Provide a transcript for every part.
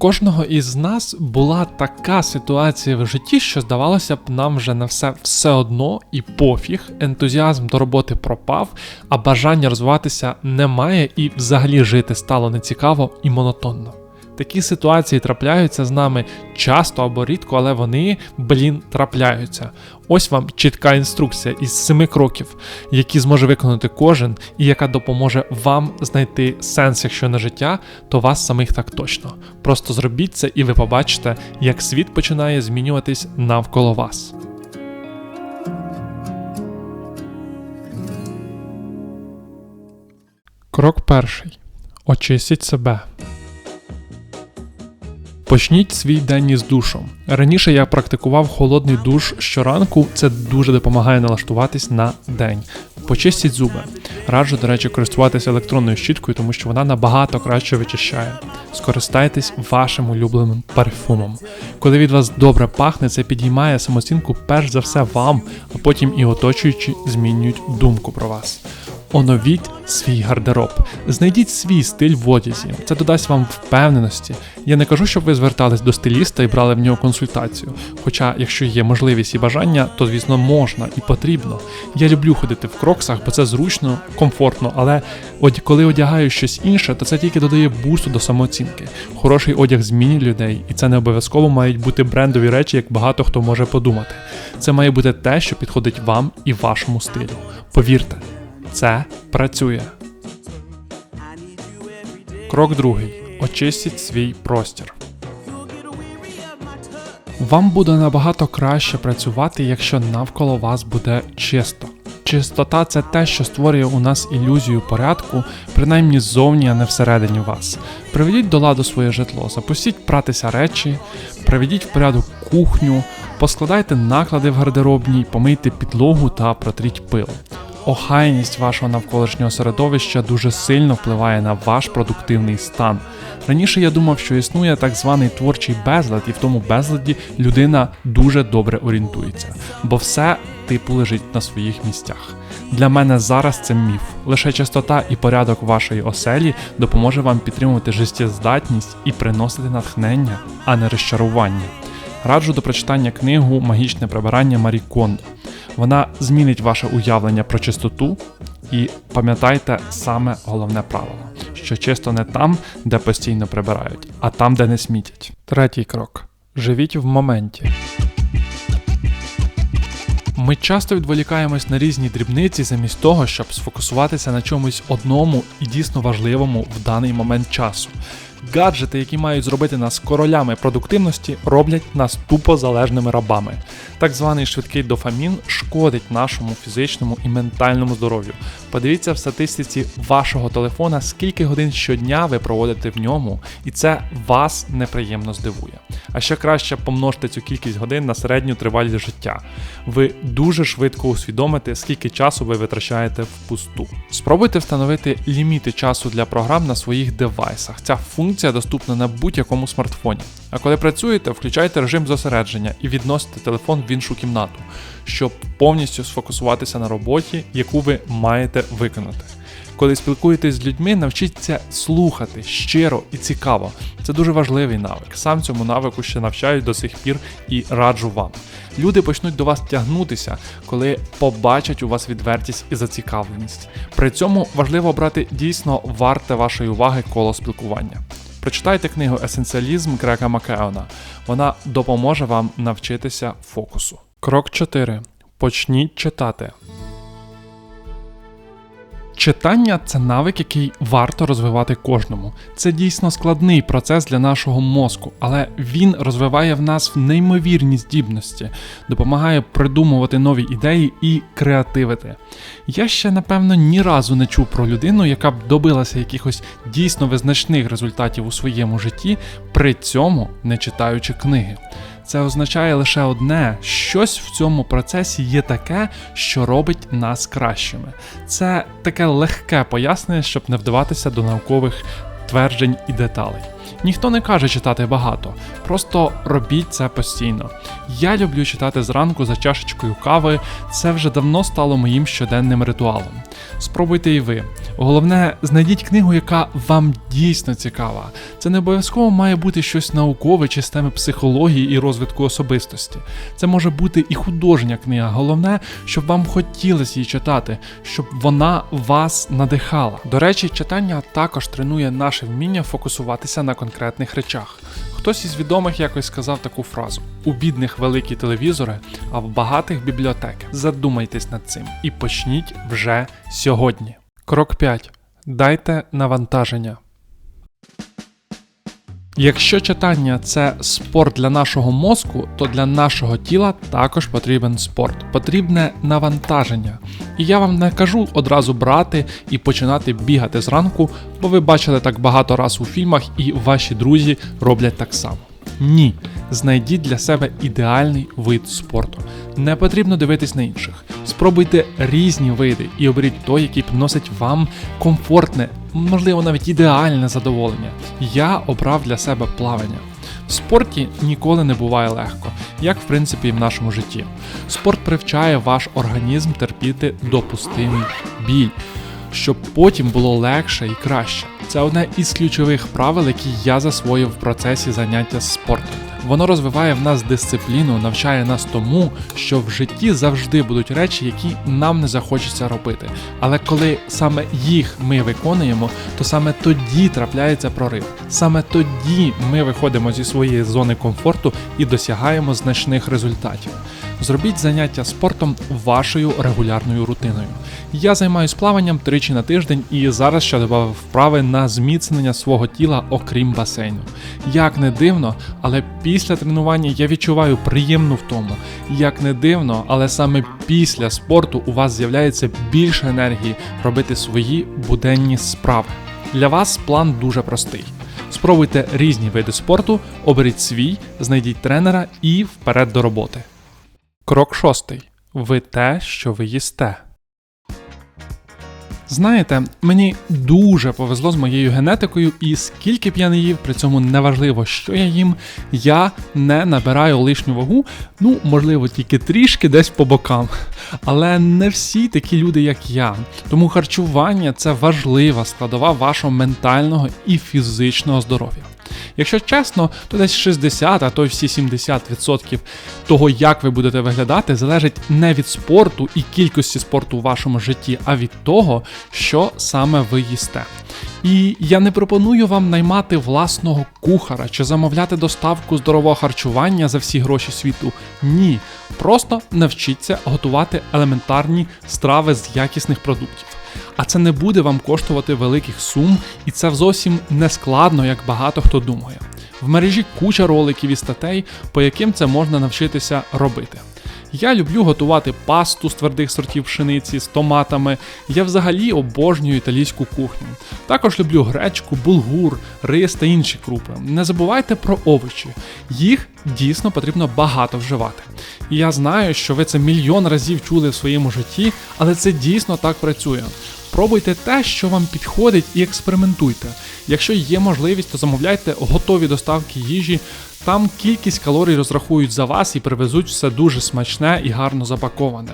кожного із нас була така ситуація в житті, що здавалося б, нам вже на все все одно і пофіг, ентузіазм до роботи пропав, а бажання розвиватися немає, і взагалі жити стало нецікаво і монотонно. Такі ситуації трапляються з нами часто або рідко, але вони, блін, трапляються. Ось вам чітка інструкція із семи кроків, які зможе виконати кожен, і яка допоможе вам знайти сенс, якщо не життя, то вас самих так точно. Просто зробіть це, і ви побачите, як світ починає змінюватись навколо вас. Крок перший. Очистіть себе. Почніть свій день із душом. Раніше я практикував холодний душ щоранку, це дуже допомагає налаштуватись на день. Почистіть зуби. Раджу, до речі, користуватися електронною щіткою, тому що вона набагато краще вичищає. Скористайтесь вашим улюбленим парфумом. Коли від вас добре пахне, це підіймає самооцінку перш за все вам, а потім і оточуючі змінюють думку про вас. Оновіть свій гардероб, знайдіть свій стиль в одязі. Це додасть вам впевненості. Я не кажу, щоб ви звертались до стиліста і брали в нього консультацію. Хоча, якщо є можливість і бажання, то звісно можна і потрібно. Я люблю ходити в кроксах, бо це зручно, комфортно, але коли одягаю щось інше, то це тільки додає бусту до самооцінки. Хороший одяг змінює людей, і це не обов'язково мають бути брендові речі, як багато хто може подумати. Це має бути те, що підходить вам і вашому стилю. Повірте. Це працює. Крок другий. Очистіть свій простір. Вам буде набагато краще працювати, якщо навколо вас буде чисто. Чистота це те, що створює у нас ілюзію порядку, принаймні ззовні, а не всередині вас. Приведіть до ладу своє житло, запустіть пратися речі, приведіть в порядок кухню, поскладайте наклади в гардеробній, помийте підлогу та протріть пил. Охайність вашого навколишнього середовища дуже сильно впливає на ваш продуктивний стан. Раніше я думав, що існує так званий творчий безлад, і в тому безладі людина дуже добре орієнтується, бо все типу лежить на своїх місцях. Для мене зараз це міф. Лише чистота і порядок вашої оселі допоможе вам підтримувати життєздатність і приносити натхнення, а не розчарування. Раджу до прочитання книгу Магічне прибирання Марі Кондо. Вона змінить ваше уявлення про чистоту і пам'ятайте саме головне правило, що чисто не там, де постійно прибирають, а там, де не смітять. Третій крок: живіть в моменті. Ми часто відволікаємось на різні дрібниці замість того, щоб сфокусуватися на чомусь одному і дійсно важливому в даний момент часу. Гаджети, які мають зробити нас королями продуктивності, роблять нас тупо залежними рабами. Так званий швидкий дофамін шкодить нашому фізичному і ментальному здоров'ю. Подивіться в статистиці вашого телефона, скільки годин щодня ви проводите в ньому, і це вас неприємно здивує. А ще краще помножте цю кількість годин на середню тривалість життя. Ви дуже швидко усвідомите, скільки часу ви витрачаєте впусту. Спробуйте встановити ліміти часу для програм на своїх девайсах. Ця функція доступна на будь-якому смартфоні. А коли працюєте, включайте режим зосередження і відносите телефон в іншу кімнату, щоб повністю сфокусуватися на роботі, яку ви маєте виконати. Коли спілкуєтесь з людьми, навчіться слухати щиро і цікаво. Це дуже важливий навик. Сам цьому навику ще навчають до сих пір і раджу вам. Люди почнуть до вас тягнутися, коли побачать у вас відвертість і зацікавленість. При цьому важливо обрати дійсно варте вашої уваги коло спілкування. Прочитайте книгу Есенціалізм Грека Макеона. Вона допоможе вам навчитися фокусу. Крок 4. Почніть читати. Читання це навик, який варто розвивати кожному. Це дійсно складний процес для нашого мозку, але він розвиває в нас неймовірні здібності, допомагає придумувати нові ідеї і креативити. Я ще напевно ні разу не чув про людину, яка б добилася якихось дійсно визначних результатів у своєму житті, при цьому не читаючи книги. Це означає лише одне: щось в цьому процесі є таке, що робить нас кращими. Це таке легке пояснення, щоб не вдаватися до наукових тверджень і деталей. Ніхто не каже читати багато, просто робіть це постійно. Я люблю читати зранку за чашечкою кави, це вже давно стало моїм щоденним ритуалом. Спробуйте і ви. Головне, знайдіть книгу, яка вам дійсно цікава. Це не обов'язково має бути щось наукове чи з теми психології і розвитку особистості. Це може бути і художня книга. Головне, щоб вам хотілося її читати, щоб вона вас надихала. До речі, читання також тренує наше вміння фокусуватися на конкретних речах. Хтось із відомих якось сказав таку фразу: у бідних великі телевізори, а в багатих бібліотеки. Задумайтесь над цим і почніть вже сьогодні. Крок 5. Дайте навантаження. Якщо читання це спорт для нашого мозку, то для нашого тіла також потрібен спорт, потрібне навантаження. І я вам не кажу одразу брати і починати бігати зранку, бо ви бачили так багато раз у фільмах, і ваші друзі роблять так само. Ні, знайдіть для себе ідеальний вид спорту. Не потрібно дивитись на інших. Спробуйте різні види і оберіть той, який приносить вам комфортне, можливо, навіть ідеальне задоволення. Я обрав для себе плавання. В спорті ніколи не буває легко, як в принципі і в нашому житті. Спорт привчає ваш організм терпіти допустимий біль, щоб потім було легше і краще. Це одне із ключових правил, які я засвоїв в процесі заняття спортом. Воно розвиває в нас дисципліну, навчає нас тому, що в житті завжди будуть речі, які нам не захочеться робити. Але коли саме їх ми виконуємо, то саме тоді трапляється прорив. Саме тоді ми виходимо зі своєї зони комфорту і досягаємо значних результатів. Зробіть заняття спортом вашою регулярною рутиною. Я займаюся плаванням тричі на тиждень і зараз ще додав вправи на зміцнення свого тіла, окрім басейну. Як не дивно, але після тренування я відчуваю приємну втому. Як не дивно, але саме після спорту у вас з'являється більше енергії робити свої буденні справи. Для вас план дуже простий. Спробуйте різні види спорту, оберіть свій, знайдіть тренера і вперед до роботи. Крок шостий. Ви те, що ви їсте. Знаєте, мені дуже повезло з моєю генетикою, і скільки б я не їв, при цьому неважливо, що я їм, я не набираю лишню вагу, ну, можливо, тільки трішки десь по бокам. Але не всі такі люди, як я. Тому харчування це важлива складова вашого ментального і фізичного здоров'я. Якщо чесно, то десь 60, а то й всі 70% того, як ви будете виглядати, залежить не від спорту і кількості спорту у вашому житті, а від того, що саме ви їсте. І я не пропоную вам наймати власного кухара чи замовляти доставку здорового харчування за всі гроші світу. Ні. Просто навчіться готувати елементарні страви з якісних продуктів. А це не буде вам коштувати великих сум, і це зовсім не складно, як багато хто думає. В мережі куча роликів і статей, по яким це можна навчитися робити. Я люблю готувати пасту з твердих сортів пшениці з томатами. Я взагалі обожнюю італійську кухню. Також люблю гречку, булгур, рис та інші крупи. Не забувайте про овочі. Їх дійсно потрібно багато вживати. І я знаю, що ви це мільйон разів чули в своєму житті, але це дійсно так працює. Пробуйте те, що вам підходить, і експериментуйте. Якщо є можливість, то замовляйте готові доставки їжі. Там кількість калорій розрахують за вас і привезуть все дуже смачне і гарно запаковане.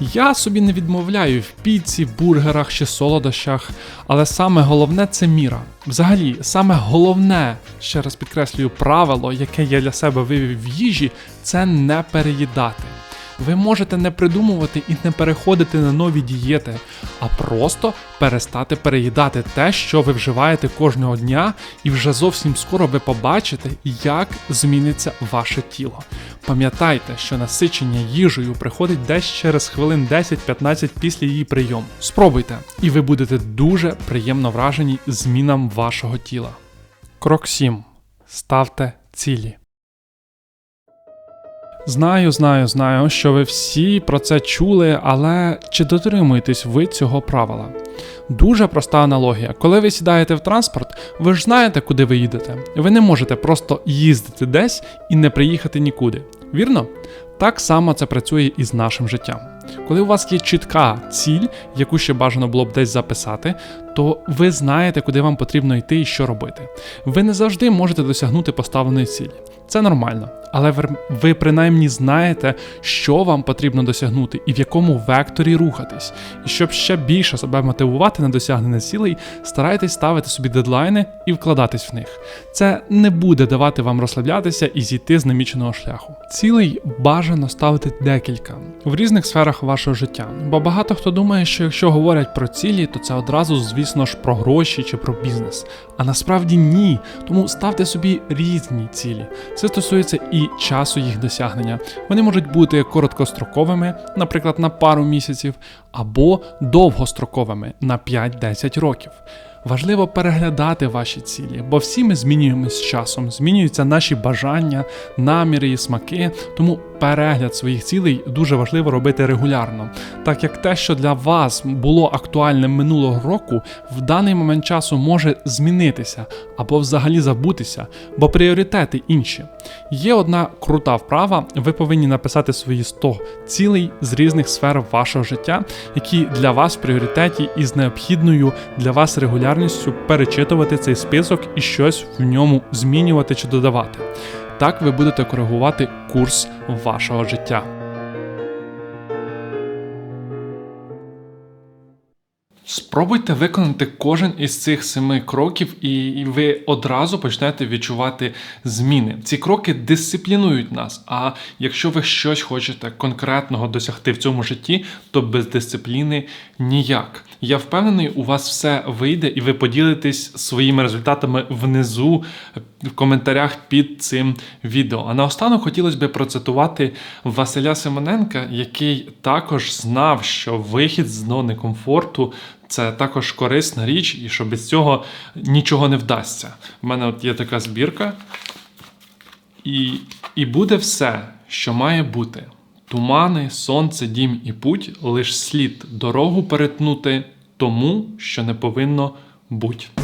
Я собі не відмовляю в піці, бургерах чи солодощах, але саме головне це міра. Взагалі, саме головне, ще раз підкреслюю, правило, яке я для себе вивів в їжі, це не переїдати. Ви можете не придумувати і не переходити на нові дієти, а просто перестати переїдати те, що ви вживаєте кожного дня, і вже зовсім скоро ви побачите, як зміниться ваше тіло. Пам'ятайте, що насичення їжею приходить десь через хвилин 10-15 після її прийому. Спробуйте, і ви будете дуже приємно вражені змінам вашого тіла. Крок 7. Ставте цілі. Знаю, знаю, знаю, що ви всі про це чули, але чи дотримуєтесь ви цього правила? Дуже проста аналогія. Коли ви сідаєте в транспорт, ви ж знаєте, куди ви їдете. Ви не можете просто їздити десь і не приїхати нікуди. Вірно? Так само це працює і з нашим життям. Коли у вас є чітка ціль, яку ще бажано було б десь записати, то ви знаєте, куди вам потрібно йти і що робити. Ви не завжди можете досягнути поставленої цілі. Це нормально, але ви, принаймні знаєте, що вам потрібно досягнути і в якому векторі рухатись. І щоб ще більше себе мотивувати на досягнення цілей, старайтесь ставити собі дедлайни і вкладатись в них. Це не буде давати вам розслаблятися і зійти з наміченого шляху. Цілей бажано ставити декілька в різних сферах вашого життя. Бо багато хто думає, що якщо говорять про цілі, то це одразу, звісно ж, про гроші чи про бізнес. А насправді ні. Тому ставте собі різні цілі. Це стосується і часу їх досягнення. Вони можуть бути короткостроковими, наприклад, на пару місяців, або довгостроковими на 5-10 років. Важливо переглядати ваші цілі, бо всі ми змінюємось з часом, змінюються наші бажання, наміри і смаки. Тому перегляд своїх цілей дуже важливо робити регулярно, так як те, що для вас було актуальним минулого року, в даний момент часу може змінитися або взагалі забутися, бо пріоритети інші. Є одна крута вправа, ви повинні написати свої 100 цілей з різних сфер вашого життя, які для вас в пріоритеті і з необхідною для вас регулярністю перечитувати цей список і щось в ньому змінювати чи додавати. Так ви будете коригувати курс вашого життя. Спробуйте виконати кожен із цих семи кроків, і ви одразу почнете відчувати зміни. Ці кроки дисциплінують нас. А якщо ви щось хочете конкретного досягти в цьому житті, то без дисципліни ніяк. Я впевнений, у вас все вийде, і ви поділитесь своїми результатами внизу в коментарях під цим відео. А наостанок хотілося б процитувати Василя Симоненка, який також знав, що вихід з зони комфорту. Це також корисна річ, і що без цього нічого не вдасться. У мене от є така збірка, і, і буде все, що має бути. Тумани, сонце, дім і путь, лиш слід дорогу перетнути тому, що не повинно бути.